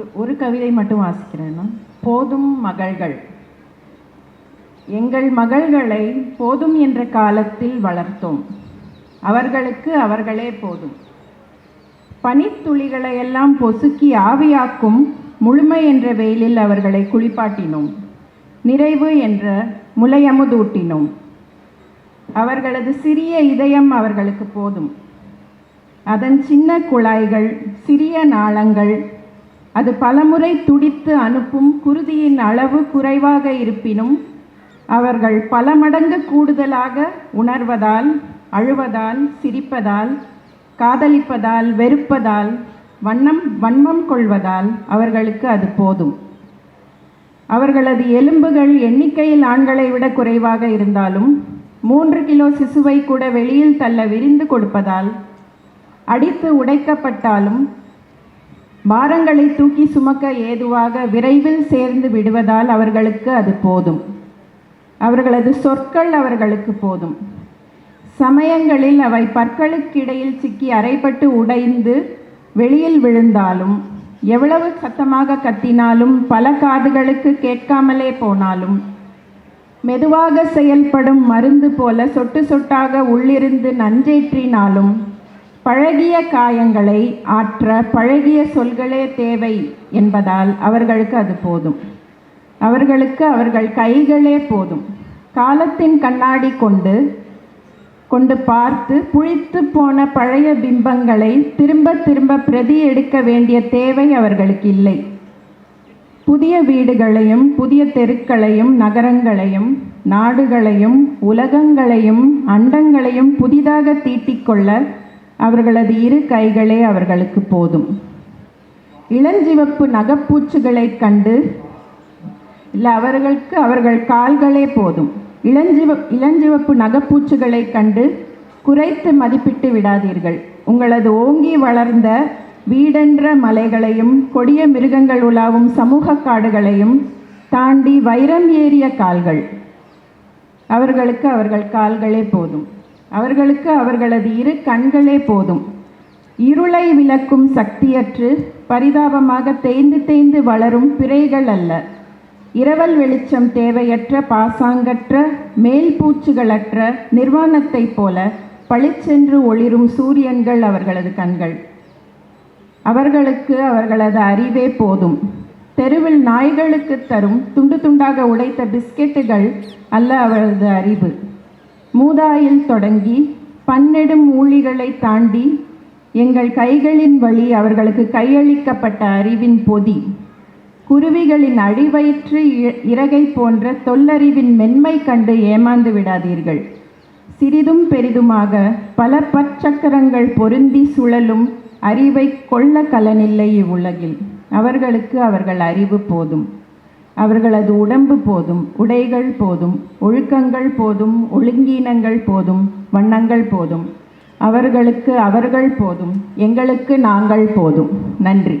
ஒரு ஒரு கவிதை மட்டும் வாசிக்கிறேன்னா போதும் மகள்கள். எங்கள் மகள்களை போதும் என்ற காலத்தில் வளர்த்தோம். அவர்களுக்கு அவர்களே போதும். பனித்துளிகளை எல்லாம் பொசுக்கி ஆவியாக்கும் முழுமை என்ற வெயிலில் அவர்களை குளிப்பாட்டினோம். நிறைவு என்ற முலையமுதூட்டினோம். அவர்களது சிறிய இதயம் அவர்களுக்கு போதும். அதன் சின்ன குழாய்கள் சிறிய நாளங்கள் அது பலமுறை துடித்து அனுப்பும் குருதியின் அளவு குறைவாக இருப்பினும் அவர்கள் பல மடங்கு கூடுதலாக உணர்வதால் அழுவதால் சிரிப்பதால் காதலிப்பதால் வெறுப்பதால் வண்ணம் வன்மம் கொள்வதால் அவர்களுக்கு அது போதும். அவர்களது எலும்புகள் எண்ணிக்கையில் ஆண்களை விட குறைவாக இருந்தாலும் மூன்று கிலோ சிசுவை கூட வெளியில் தள்ள விரிந்து கொடுப்பதால் அடித்து உடைக்கப்பட்டாலும் பாரங்களை தூக்கி சுமக்க ஏதுவாக விரைவில் சேர்ந்து விடுவதால் அவர்களுக்கு அது போதும். அவர்களது சொற்கள் அவர்களுக்கு போதும். சமயங்களில் அவை பற்களுக்கிடையில் சிக்கி அரைப்பட்டு உடைந்து வெளியில் விழுந்தாலும் எவ்வளவு சத்தமாக கத்தினாலும் பல காதுகளுக்கு கேட்காமலே போனாலும் மெதுவாக செயல்படும் மருந்து போல சொட்டு சொட்டாக உள்ளிருந்து நஞ்சேற்றினாலும் பழகிய காயங்களை ஆற்ற பழகிய சொல்களே தேவை என்பதால் அவர்களுக்கு அது போதும். அவர்களுக்கு அவர்கள் கைகளே போதும். காலத்தின் கண்ணாடி கொண்டு கொண்டு பார்த்து புழித்து போன பழைய பிம்பங்களை திரும்ப திரும்ப பிரதி எடுக்க வேண்டிய தேவை அவர்களுக்கு இல்லை. புதிய வீடுகளையும் புதிய தெருக்களையும் நகரங்களையும் நாடுகளையும் உலகங்களையும் அண்டங்களையும் புதிதாக தீட்டிக்கொள்ள அவர்களது இரு கைகளே அவர்களுக்கு போதும். இளஞ்சிவப்பு நகப்பூச்சுகளைக் கண்டு இல்லை அவர்களுக்கு அவர்கள் கால்களே போதும். இளஞ்சிவ இளஞ்சிவப்பு நகப்பூச்சுகளைக் கண்டு குறைத்து மதிப்பிட்டு விடாதீர்கள். உங்களது ஓங்கி வளர்ந்த வீடென்ற மலைகளையும் கொடிய மிருகங்கள் உலாவும் சமூக காடுகளையும் தாண்டி வைரம் ஏறிய கால்கள். அவர்களுக்கு அவர்கள் கால்களே போதும். அவர்களுக்கு அவர்களது இரு கண்களே போதும். இருளை விளக்கும் சக்தியற்று பரிதாபமாக தேய்ந்து தேய்ந்து வளரும் பிறைகள் அல்ல. இரவல் வெளிச்சம் தேவையற்ற பாசாங்கற்ற மேல் பூச்சுகளற்ற நிர்வாணத்தைப் போல பளிச்சென்று ஒளிரும் சூரியன்கள் அவர்களது கண்கள். அவர்களுக்கு அவர்களது அறிவே போதும். தெருவில் நாய்களுக்கு தரும் துண்டு துண்டாக உடைத்த பிஸ்கெட்டுகள் அல்ல அவரது அறிவு. மூதாயில் தொடங்கி பன்னெடும் ஊழிகளை தாண்டி எங்கள் கைகளின் வழி அவர்களுக்கு கையளிக்கப்பட்ட அறிவின் பொதி. குருவிகளின் அடிவயிற்று இ- இறகை போன்ற தொல்லறிவின் மென்மை கண்டு ஏமாந்து விடாதீர்கள். சிறிதும் பெரிதுமாக பல பற்சக்கரங்கள் பொருந்தி சுழலும் அறிவை கொள்ள கலனில்லை இவ்வுலகில். அவர்களுக்கு அவர்கள் அறிவு போதும். அவர்களது உடம்பு போதும் உடைகள் போதும் ஒழுக்கங்கள் போதும் ஒழுங்கீனங்கள் போதும் வண்ணங்கள் போதும். அவர்களுக்கு அவர்கள் போதும் எங்களுக்கு நாங்கள் போதும். நன்றி.